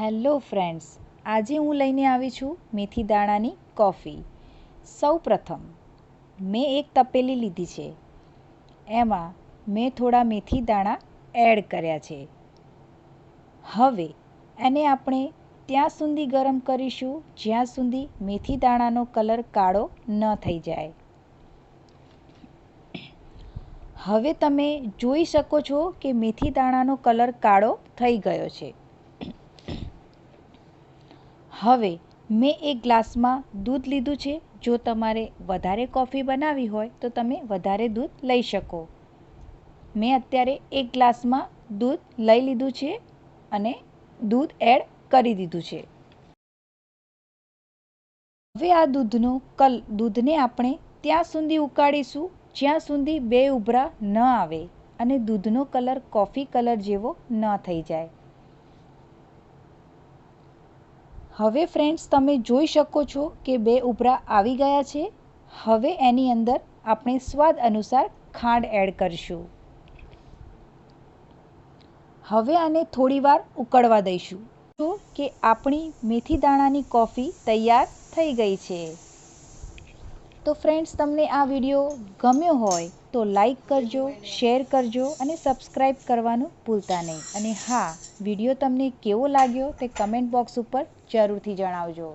Hello friends, આજે હું લઈને આવી છું મેથી દાણાની કોફી. સૌ પ્રથમ, મેં એક તપેલી લીધી છે. એમાં મેં થોડા મેથી દાણા એડ કર્યા છે. હવે એને આપણે ત્યાં સુધી ગરમ કરીશું, જ્યાં સુધી મેથી દાણાનો કલર કાળો ન થઈ જાય. હવે તમે જોઈ શકો છો કે મેથી દાણાનો કલર કાળો થઈ ગયો છે. હવે મેં એક ગ્લાસમાં દૂધ લીધું છે. જો તમારે વધારે કોફી બનાવવી હોય, તો તમે વધારે દૂધ લઈ શકો. મેં અત્યારે એક ગ્લાસમાં દૂધ લઈ લીધું છે અને દૂધ એડ કરી દીધું છે. હવે આ દૂધનો કલ, દૂધને આપણે ત્યાં સુધી ઉકાળીશું, જ્યાં સુધી બે ઉભરા ન આવે અને દૂધનો કલર કોફી કલર જેવો ન થઈ જાય. હવે ફ્રેન્ડ્સ તમે જોઈ શકો છો કે બે ઉભરા આવી ગયા છે. હવે એની અંદર આપણે સ્વાદ અનુસાર ખાંડ એડ કરીશું. હવે આને થોડીવાર ઉકળવા દઈશું. તો કે આપણી મેથી દાણાની કોફી તૈયાર થઈ ગઈ છે. તો ફ્રેન્ડ્સ તમને આ વીડિયો ગમ્યો હોય તો લાઈક કરજો શેર કરજો અને સબસ્ક્રાઈબ કરવાનું ભૂલતા નહીં. અને હા વીડિયો તમને કેવો લાગ્યો તે કમેન્ટ બોક્સ ઉપર જરૂરથી જણાવજો.